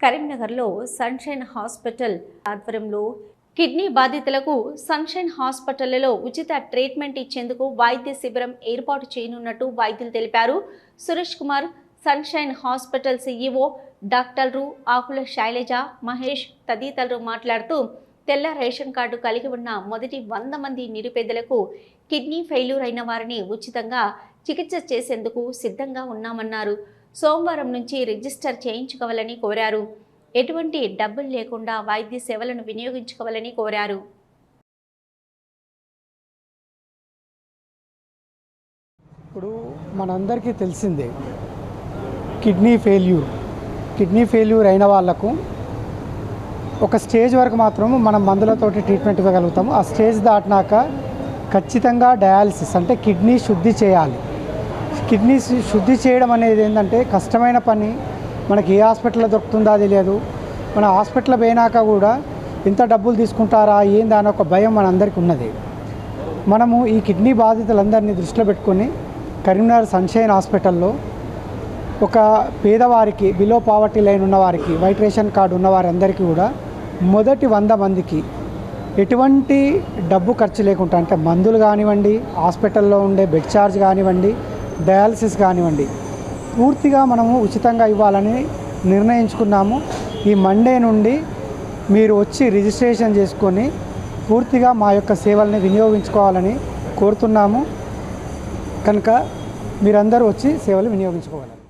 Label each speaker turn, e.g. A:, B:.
A: కరీంనగర్లో Sunshine hospital ఆధ్వర్యంలో kidney బాధితులకు సన్షైన్ హాస్పిటల్లో ఉచిత ట్రీట్మెంట్ ఇచ్చేందుకు వైద్య శిబిరం ఏర్పాటు చేయనున్నట్టు వైద్యులు తెలిపారు. Suresh Kumar Sunshine hospital CEO డాక్టర్లు ఆకుల శైలజ మహేష్ తదితరులు మాట్లాడుతూ తెల్ల రేషన్ కార్డు కలిగి ఉన్న మొదటి వంద మంది నిరుపేదలకు కిడ్నీ ఫెయిల్యూర్ అయిన వారిని ఉచితంగా చికిత్స చేసేందుకు సిద్ధంగా ఉన్నామన్నారు. సోమవారం నుంచి రిజిస్టర్ చేయించుకోవాలని కోరారు. ఎటువంటి డబ్బులు లేకుండా వైద్య సేవలను వినియోగించుకోవాలని కోరారు.
B: ఇప్పుడు మనందరికీ తెలిసిందే కిడ్నీ ఫెయిల్యూర్ కిడ్నీ ఫెయిల్యూర్ అయిన వాళ్ళకు ఒక స్టేజ్ వరకు మాత్రం మనం మందులతోటి ట్రీట్మెంట్ ఇవ్వగలుగుతాము. ఆ స్టేజ్ దాటినాక ఖచ్చితంగా డయాలసిస్ అంటే కిడ్నీ శుద్ధి చేయాలి. కిడ్నీ శుద్ధి చేయడం అనేది ఏంటంటే కష్టమైన పని. మనకి ఏ హాస్పిటల్లో దొరుకుతుందో తెలియదు. మన హాస్పిటల్ పోయినాక కూడా ఎంత డబ్బులు తీసుకుంటారా ఏందా అని ఒక భయం మనందరికీ ఉన్నది. మనము ఈ కిడ్నీ బాధితులందరినీ దృష్టిలో పెట్టుకొని కరీంనగర్ సన్షైన్ హాస్పిటల్లో ఒక పేదవారికి బిలో పావర్టీ లైన్ ఉన్నవారికి వైట్ రేషన్ కార్డు ఉన్నవారందరికీ కూడా మొదటి వంద మందికి ఎటువంటి డబ్బు ఖర్చు లేకుండా అంటే మందులు కానివ్వండి హాస్పిటల్లో ఉండే బెడ్ ఛార్జ్ కానివ్వండి డయాలసిస్ కానివ్వండి. పూర్తిగా మనము ఉచితంగా ఇవ్వాలని నిర్ణయించుకున్నాము. ఈ మండే నుండి మీరు వచ్చి రిజిస్ట్రేషన్ చేసుకొని పూర్తిగా మా యొక్క సేవల్ని వినియోగించుకోవాలని కోరుతున్నాము. కనుక మీరందరూ వచ్చి సేవలు వినియోగించుకోవాలి